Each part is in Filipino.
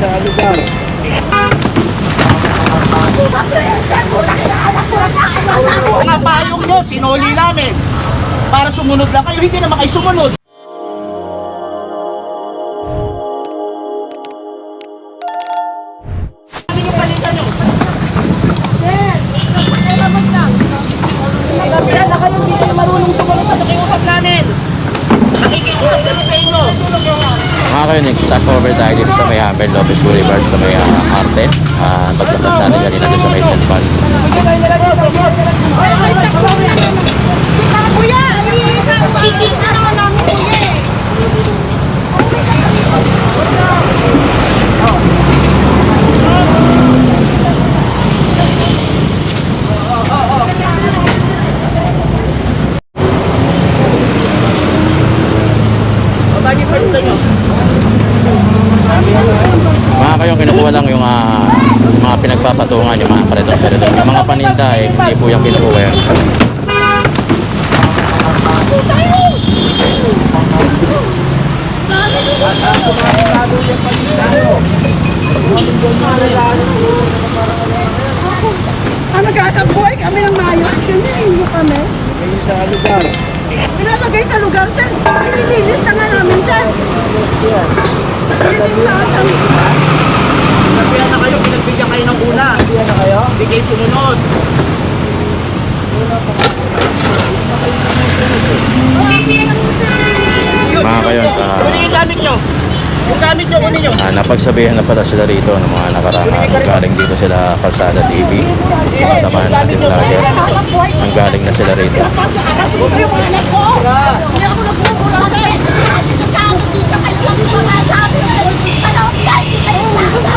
sa lugar. Mga payong nyo, sinoli namin. Para sumunod lang kayo, hindi naman kayo sumunod. Next stop over tayo dito sa may Hamel Lopez Boulevard sa may uh, Arte. Uh, paglabas natin kanina doon sa may Temple. Kuya, kuya eh. Bakit palitan nyo? Mga kayo, kinukuha lang yung ah, mga pinagpapatungan, yung mga paninda, eh, hindi po yung kinukuha yan. Ah, magkakabuhay kami ng maayos. Hindi kami. Kayo sa lugar. Pinalagay sa lugar, sir. Pinilinis na nga namin, sir. Pinilinis na namin. Sinabihan na kayo, pinagbigyan kayo ng una. Kaya na kayo? Hindi kayo sumunod. Mga kayo, ah, Kunin yung gamit nyo. Yung gamit nyo, kunin nyo. ah, napagsabihan na pala sila rito ng mga nakaraan. Galing dito sila Kalsada TV. Samahan natin vlogger. Ang galing na sila rito. Yung anak ko.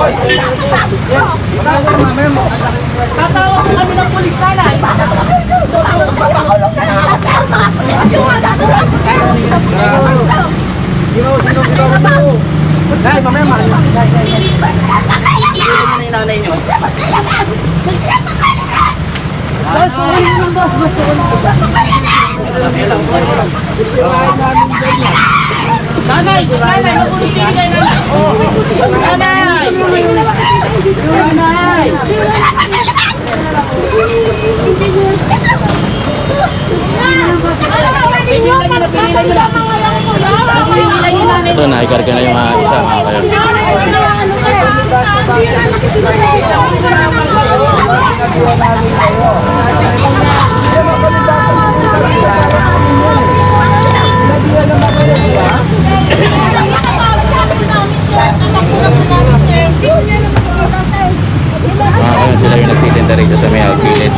na. Tawag nyo. Hindi ko naman ano. Tatawag ko kami ng polis nanay. Nay, mamaya ma. Ano na yung nanay nyo? Boss, kunin mo ng boss, boss. Nanay! Nanay! Mapulis din kayo nanay! Nanay! Nanay! Nyo na, pinilan nyo na! Pinilan nyo nanay Ito, naikarga na yung ah, isa mga kayo. Mga nagtitinda rito sa may outlet.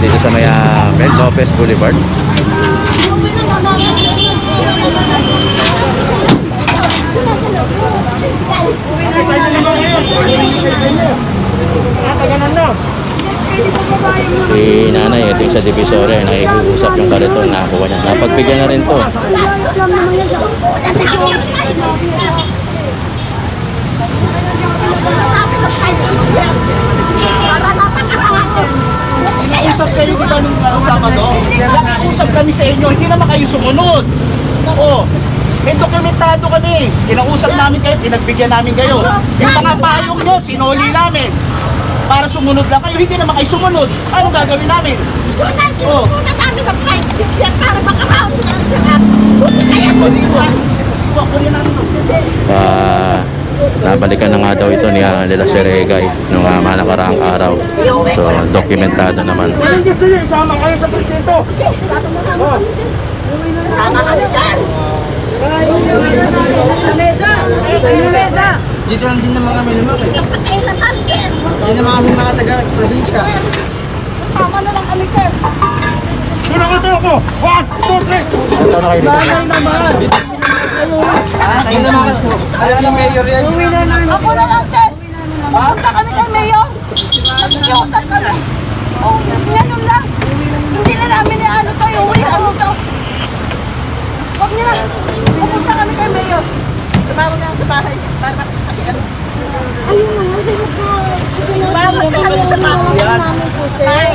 Dito sa may ah, Mel Lopez Boulevard. Si nanay, ito yung sa divisoria, nakikiusap yung kariton, nakakuha niya. Napagbigyan na rin to. Usap kayo di ba nung uh, Sabado? Nakiusap kami sa inyo, hindi naman kayo sumunod. Oo. May dokumentado kami. Kinausap namin kayo, pinagbigyan namin kayo. Yung mga payong nyo, sinoli namin. Para sumunod lang kayo, hindi naman kayo sumunod. Ano gagawin namin? Oh. namin ang 5-6 yan para makaroon na lang siya. Buti kaya O sige po. Sige po, kunin namin. Ah, nabalikan na nga daw ito ni uh, nila Seregay nung uh, mga nakaraang araw. So, dokumentado naman. Gusto niyo isama kayo sa presinto. Tama kami, sir. Sa mesa. Sa mesa. Dito lang din naman kami naman. Patay na kami, sir. Hindi naman kami mga taga-probinsya. Tama na lang kami, sir. Sino ka tayo ko? One, two, three. Ito na kayo dito. naman. Hindi naman. Alam ni Mayor yan. Ako na lang, sir. Pupunta kami kay Mayor. Nakikiusap kami. Oh, lang. Hindi na namin ni ano to, iuwi ano to. Huwag niya na. Pupunta kami kay Mayor. Tumawag na ako sa bahay. Para makikiano. Ayun na nga, hindi ko. Tumawag na kami sa bahay. Ay,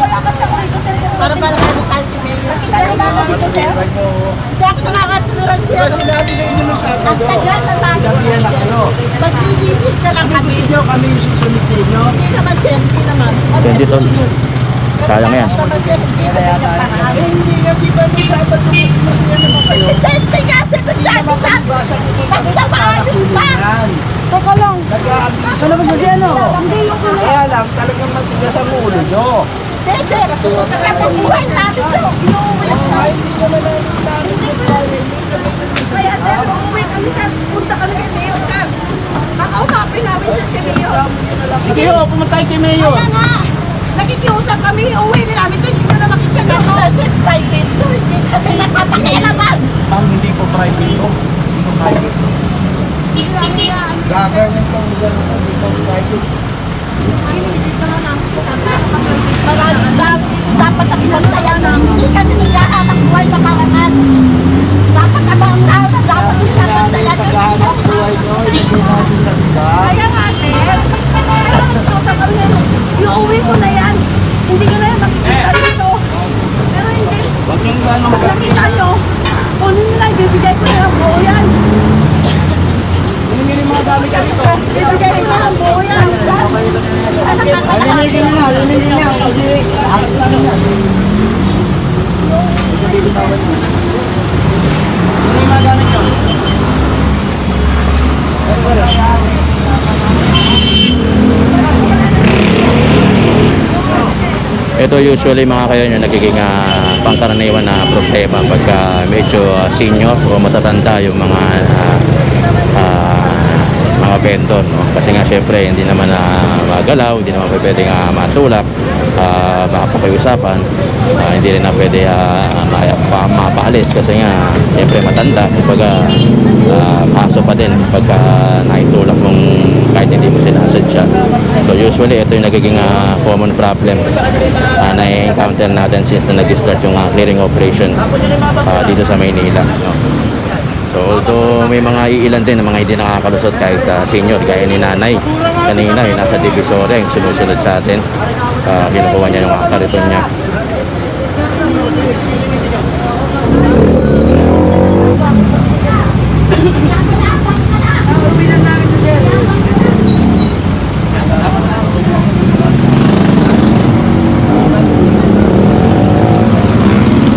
para para ano tayo si Mayor. Nakita na dito, sir. Hindi ako nakakatuluran siya. Sinabi na inyo ng Ang Sabado. tagal na tayo. Na kayo. Maglilinis na lang kami. Nyo kami susunod sa inyo. Hindi naman, sir. Hindi naman. 20 tons. Sayang yan. Basta sa? Presidente nga, sir, nagsabi sa akin. Magpapaayos pa. Yan. Teka lang. Ano ba dyan, o? Hindi yung kanya. Kaya lang, talagang matigas ang ulo nyo. Hindi, sir. Nakapabuhay namin to. Inuwi na. Kaya, sir, uuwi kami, sir. Punta kami kay Mayor, sir. Makausapin namin, sir, si Mayor. Sige, o, pumunta kay Mayor. Kaya nga, nakikiusap kami, uwi na namin to, hindi ko na makikita. Kasi private to, hindi kami napapakialaman. Ma'am, hindi po private to. Hindi po private to. Hindi. Government po, hindi po private. Hindi naman namin kasama. Maraming dami dito dapat ang ibantaya na hindi kami naghahanap buhay sa parangan. Dapat ang mga tao na dapat naghahanap Paghahanap buhay nyo, hindi natin sa. Kaya nga, sir. Nagkausa kami ngayon. Iuwi ko na yan. Hindi ko na yan makikita dito. Pero hindi. Huwag gano'ng Pag nakita nyo, kunin nila, ibibigay ko na lang buo yan. Hindi mga gamit ka dito. Ibibigay ko na lang buo yan. Ano ka Linigin na, linigin na. Akit na lang yan. Hindi mga gamit nyo. Ito usually mga kayo yung nagiging ah, pangkaraniwan na problema pagka medyo ah, senior o matatanda yung mga ah, ah, mga vendor no? Kasi nga syempre hindi naman na magalaw hindi naman pwede nga matulak uh, makapakiusapan Ah, hindi rin na pwede uh, ma- pa- mapaalis kasi nga syempre matanda. Kumbaga ah, kaso pa din pagka naitulak mong kahit hindi mo sinasadya so usually ito yung nagiging ah, common problem uh, na-encounter natin since na nag-start yung ah, clearing operation ah, dito sa Maynila no? So although may mga iilan din na mga hindi nakakalusot kahit ah, senior gaya ni nanay kanina yung nasa divisoria yung sumusunod sa atin uh, kinukuha niya yung mga kariton niya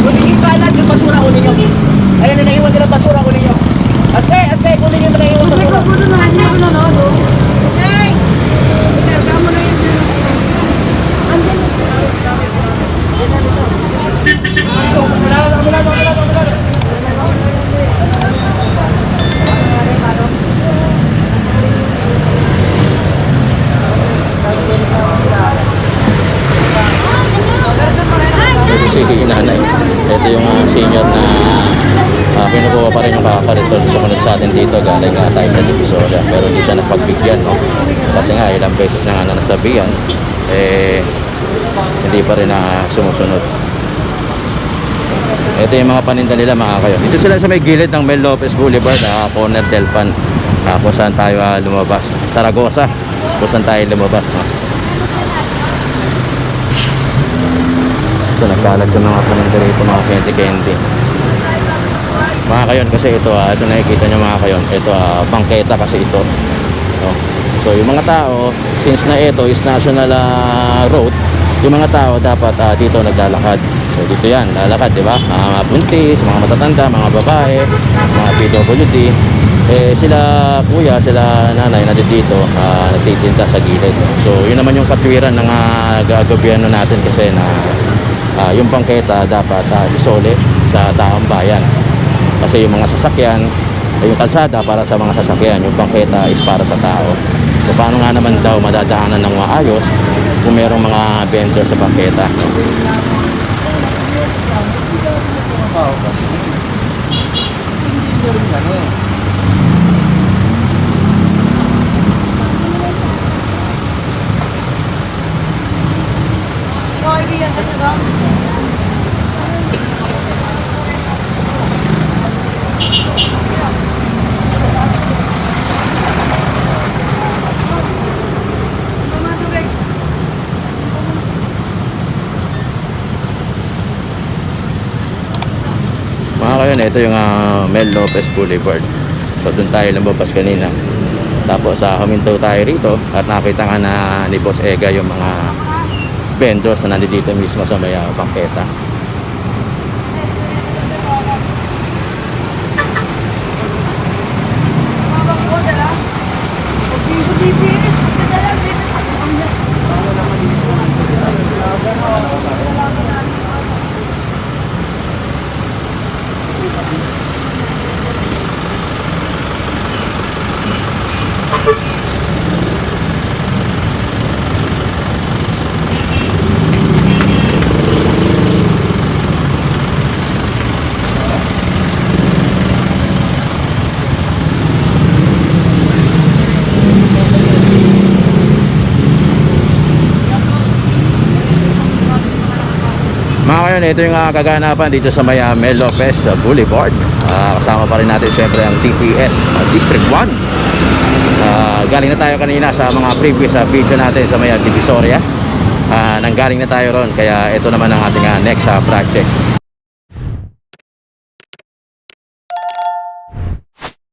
Kunin yung kalat, yung basura kunin nyo. Ayun na naiwan nila basura kunin nyo. Aste, aste, kunin yung naiwan basura. Ito si nanay. Ito yung ah, senior na uh, kinukuha pa rin yung kakariton sumunod sa galing nga tayo sa Divisoria. Pero hindi siya napagbigyan, no? Kasi nga ilang beses na nga na nasabihan, eh hindi pa rin na sumusunod. Ito yung mga paninda nila mga kayo. Dito sila sa may gilid ng Mel Lopez Boulevard, ah, corner Delpan. Uh, kung saan tayo ah, lumabas. Saragosa, kung saan tayo lumabas. No? Ito, nagkalat yung mga paninda rito, mga candy-candy. Mga kayon, kasi ito, ah, ito nakikita nyo mga kayon, ito, ah, bangketa kasi ito. So, yung mga tao, since na ito is national ah, road, yung mga tao dapat ah, dito naglalakad. So, dito yan, lalakad, di ba? Mga buntis, mga matatanda, mga babae, mga PWD. Eh, sila kuya, sila nanay na dito, ah, nagtitinda sa gilid. So, yun naman yung katwiran ng uh, gagabiano natin kasi na ah, yung bangketa dapat ah, isole sa taong bayan. Kasi yung mga sasakyan, yung kalsada para sa mga sasakyan, yung bangketa is para sa tao. So paano nga naman daw madadaanan ng maayos kung merong mga vendor sa bangketa? Ano? eh. Kayo ito yung ah, Mel Lopez Boulevard. So doon tayo lumabas kanina. Tapos sa huminto tayo rito at nakita nga na ni Boss Ega yung mga vendors na nandito mismo sa may ah, bangketa. Mga kayo ito yung ah, kaganapan dito sa may Mel Lopez ah, Boulevard. Ah, kasama pa rin natin syempre ang TPS ah, District 1. Ah, galing na tayo kanina sa mga previous ah, video natin sa may ah, Divisoria. Ah, nanggaling na tayo ron kaya ito naman ang ating ah, next ah, project.